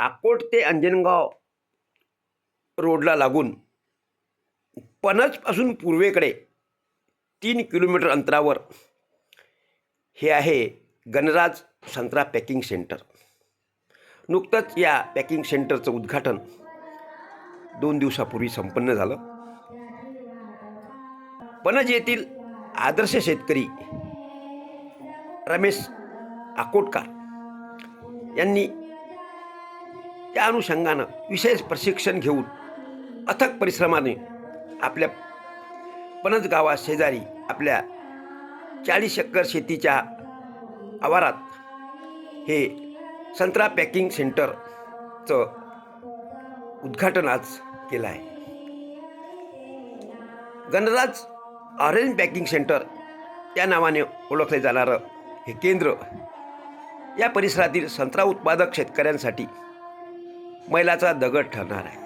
आकोट ते अंजनगाव रोडला लागून पणजपासून पूर्वेकडे तीन किलोमीटर अंतरावर हे आहे गणराज संत्रा पॅकिंग सेंटर. नुकतंच या पॅकिंग सेंटरचं उद्घाटन दोन दिवसापूर्वी संपन्न झालं. पणज येथील आदर्श शेतकरी रमेश आकोटकार यांनी त्या अनुषंगानं विशेष प्रशिक्षण घेऊन अथक परिश्रमाने आपल्या पणज गावा शेजारी आपल्या चाळीस एकर शेतीच्या आवारात हे संत्रा पॅकिंग सेंटरचं उद्घाटन आज केलं आहे. गणराज ऑरेंज पॅकिंग सेंटर या नावाने ओळखले जाणारं हे केंद्र या परिसरातील संत्रा उत्पादक शेतकऱ्यांसाठी मैलाचा दगड ठरणार आहे.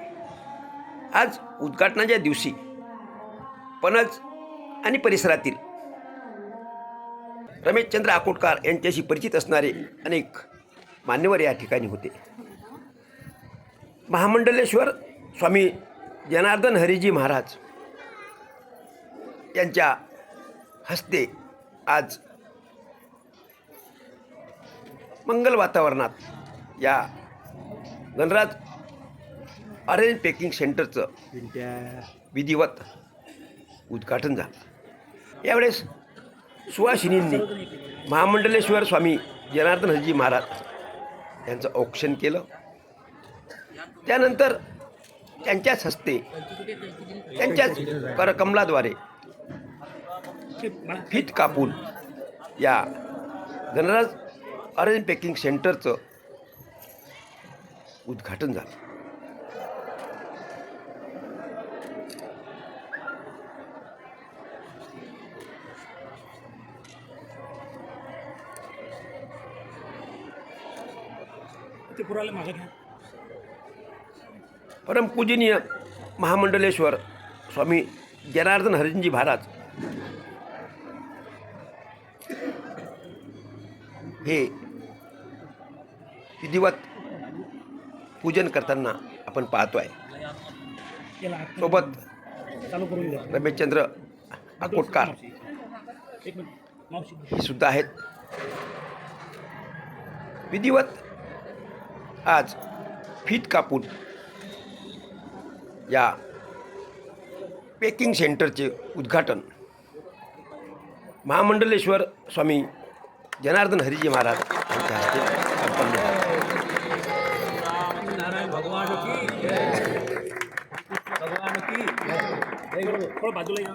आज उद्घाटनाच्या दिवशी पणज आणि परिसरातील रमेशचंद्र आकोटकार यांच्याशी परिचित असणारे अनेक मान्यवर या ठिकाणी होते. महामंडलेश्वर स्वामी जनार्दन हरिजी महाराज यांच्या हस्ते आज मंगल वातावरणात या गणराज ऑरेंज पॅकिंग सेंटरचं विधिवत उद्घाटन झालं. यावेळेस सुहासिनींनी महामंडलेश्वर स्वामी जनार्दन हजी महाराज यांचं औक्षण केलं. त्यानंतर त्यांच्याच हस्ते त्यांच्याच करकमलाद्वारे फीत कापून या गणराज ऑरेंज पॅकिंग सेंटरचं उद्घाटन झालं. ते पुराला मागं घ्या. परमपूजनीय महामंडलेश्वर स्वामी जनार्दन हरिजी महाराज हे विधिवत पूजन करताना आपण पाहतो आहे सोबत रमेशचंद्र मावशी. हे सुद्धा आहेत. विधिवत आज फीत कापून या पॅकिंग सेंटरचे उद्घाटन. महामंडलेश्वर स्वामी जनार्दन हरिजी महाराज यांच्या हस्ते. थोडं बाजूला या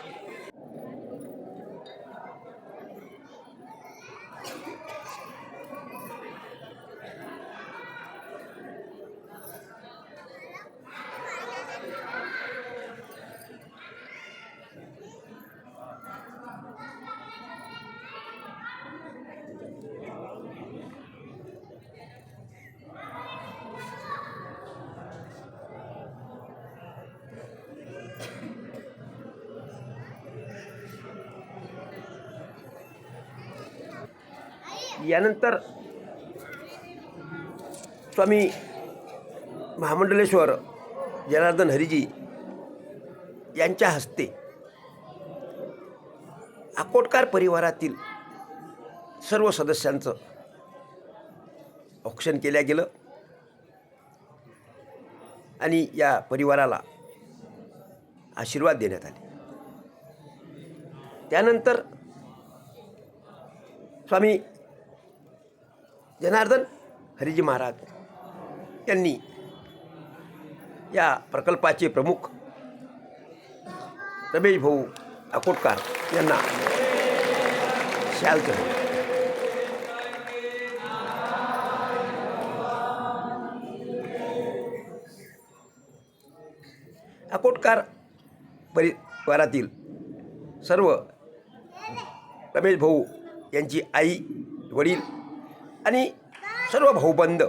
यानंतर स्वामी महामंडलेश्वर जनार्दन हरिजी यांच्या हस्ते अकोटकार परिवारातील सर्व सदस्यांचं औक्षण केलं गेलं. आणि या परिवाराला आशीर्वाद देण्यात आले. त्यानंतर स्वामी जनार्दन हरिजी महाराज यांनी या प्रकल्पाचे प्रमुख रमेश भाऊ अकोटकार यांना शाल चढवले. अकोटकार परिवारातील सर्व रमेश भाऊ यांची आई वडील आणि सर्व भाऊबंद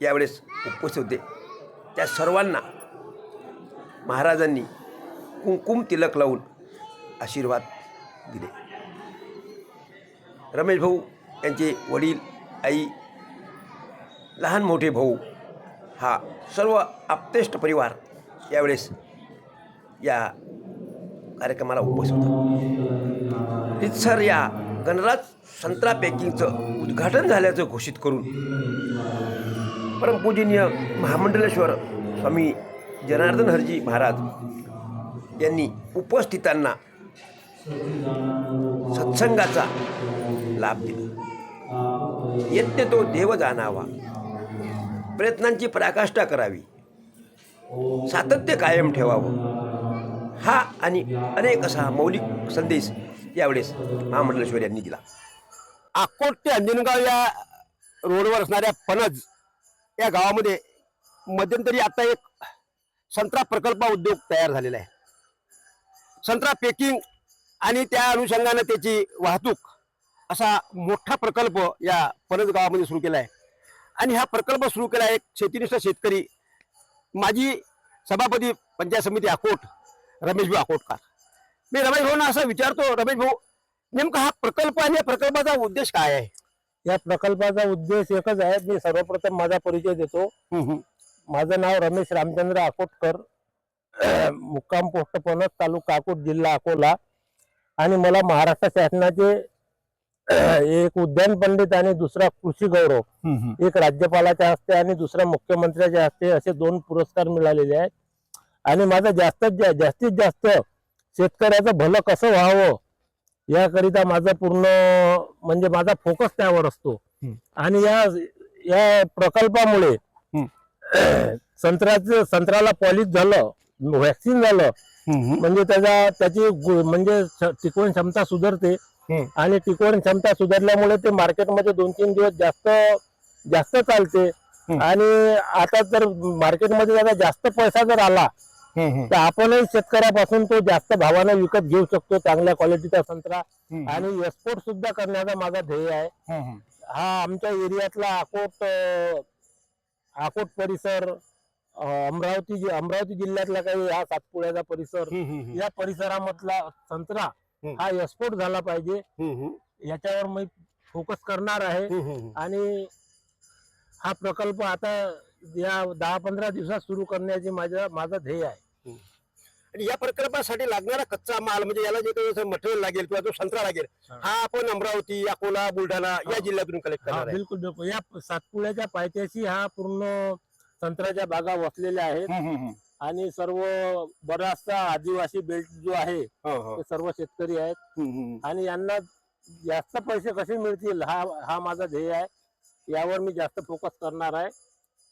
यावेळेस उपस्थित होते. त्या सर्वांना महाराजांनी कुंकुम तिलक लावून आशीर्वाद दिले. रमेश भाऊ यांचे वडील आई लहान मोठे भाऊ हा सर्व आप्तेष्ट परिवार यावेळेस या कार्यक्रमाला उपस्थित होता. रितसर या गणराज संत्रा पॅकिंगचं उद्घाटन झाल्याचं घोषित करून परमपूजनीय महामंडलेश्वर स्वामी जनार्दन हरजी महाराज यांनी उपस्थितांना सत्संगाचा लाभ दिला. यज्ञ तो देव जाणावा. प्रयत्नांची पराकाष्ठा करावी. सातत्य कायम ठेवावं. हा आणि अनेक असा मौलिक संदेश त्यावेळेस महामंडलेश्वर यांनी दिला. अकोट ते अंजनगाव या रोडवर असणाऱ्या पणज या गावामध्ये मध्यंतरी आता एक संत्रा प्रकल्प उद्योग तयार झालेला आहे. संत्रा पेकिंग आणि त्या अनुषंगानं त्याची वाहतूक असा मोठा प्रकल्प या पणज गावामध्ये सुरू केला आहे. आणि हा प्रकल्प सुरू केला एक शेतीनिष्ठ शेतकरी माजी सभापती पंचायत समिती अकोट रमेश भाऊ अकोटकर. मी रमेश भाऊंना असं विचारतो रमेश भाऊ नेमका हा प्रकल्प आणि या प्रकल्पाचा उद्देश काय आहे? या प्रकल्पाचा उद्देश एकच आहे. मी सर्वप्रथम माझा परिचय देतो. माझं नाव रमेश रामचंद्र अकोटकर मुक्काम पोस्ट पनस तालुका अकोट जिल्हा अकोला. आणि मला महाराष्ट्र शासनाचे एक उद्यान पंडित आणि दुसरा कृषी गौरव एक राज्यपालाच्या हस्ते आणि दुसरा मुख्यमंत्र्याच्या हस्ते असे दोन पुरस्कार मिळालेले आहेत. आणि माझं जास्तीत जास्तीत जास्त शेतकऱ्याचं भलं कसं व्हावं याकरिता माझं पूर्ण म्हणजे माझा फोकस त्यावर असतो. आणि या या प्रकल्पामुळे संत्र्याचं संत्र्याला पॉलिश झालं व्हॅक्सिन झालं म्हणजे त्याचा त्याची म्हणजे टिकवण क्षमता सुधारते. आणि टिकवण क्षमता सुधारल्यामुळे ते मार्केटमध्ये दोन तीन दिवस जास्त जास्त चालते. आणि आता जर मार्केटमध्ये त्याचा जास्त पैसा जर आला तर आपणही शेतकऱ्यापासून तो जास्त भावाने विकत घेऊ शकतो चांगल्या क्वालिटीचा संत्रा. आणि एक्सपोर्ट सुद्धा करण्याचा माझा ध्येय आहे. हा आमच्या एरियातला अकोट अं, अकोट परिसर अमरावती अमरावती जिल्ह्यातला काही हा सातपुड्याचा परिसर या परिसरामधला संत्रा. हा एक्सपोर्ट झाला पाहिजे. याच्यावर मी फोकस करणार आहे. आणि हा प्रकल्प आता या दहा पंधरा दिवसात सुरू करण्याचे माझा माझं ध्येय आहे. आणि या प्रकल्पासाठी लागणारा कच्चा माल म्हणजे याला जे काही मटेरियल लागेल किंवा जो संत्रा लागेल हा. हा आपण अमरावती अकोला बुलढाणा या हा. जिल्ह्यातून कलेक्ट हा करणार आहे. बिलकुल बिलकुल. या सातपुड्याच्या पायथ्याशी हा पूर्ण संत्र्याच्या बागा वसलेल्या आहेत. आणि सर्व बराचसा आदिवासी बेल्ट जो आहे ते सर्व शेतकरी आहेत. आणि यांना जास्त पैसे कसे मिळतील हा हा माझा ध्येय आहे. यावर मी जास्त फोकस करणार आहे.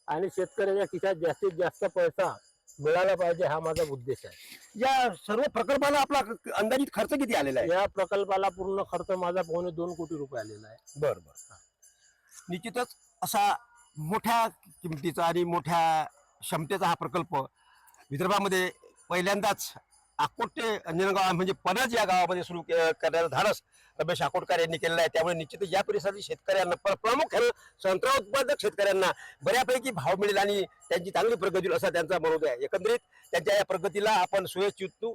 आणि शेतकऱ्याच्या खिशात जास्तीत जास्त पैसा मिळाला पाहिजे हा माझा उद्देश आहे. या सर्व प्रकल्पाला आपला अंदाजित खर्च किती आलेला आहे? या प्रकल्पाला पूर्ण खर्च माझा पावणे दोन कोटी रुपये आलेला आहे. बर बर. निश्चितच असा मोठ्या किमतीचा आणि मोठ्या क्षमतेचा हा प्रकल्प विदर्भामध्ये पहिल्यांदाच आकोटे ते अंजनगाव म्हणजे पणज या गावामध्ये सुरू के- करण्याचं धाडस रमेश आकोटकर यांनी केलेलं आहे. त्यामुळे निश्चितच या परिसरातील शेतकऱ्यांना प्रामुख्यानं संत्रा उत्पादक शेतकऱ्यांना बऱ्यापैकी भाव मिळेल आणि त्यांची चांगली प्रगती होईल असा त्यांचा मनोदय आहे. एकंदरीत त्यांच्या या प्रगतीला आपण सुयश चित्तू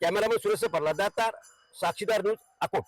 कॅमेरामॅन सुरेश प्रल्हाद दातार साक्षीदार न्यूज अकोट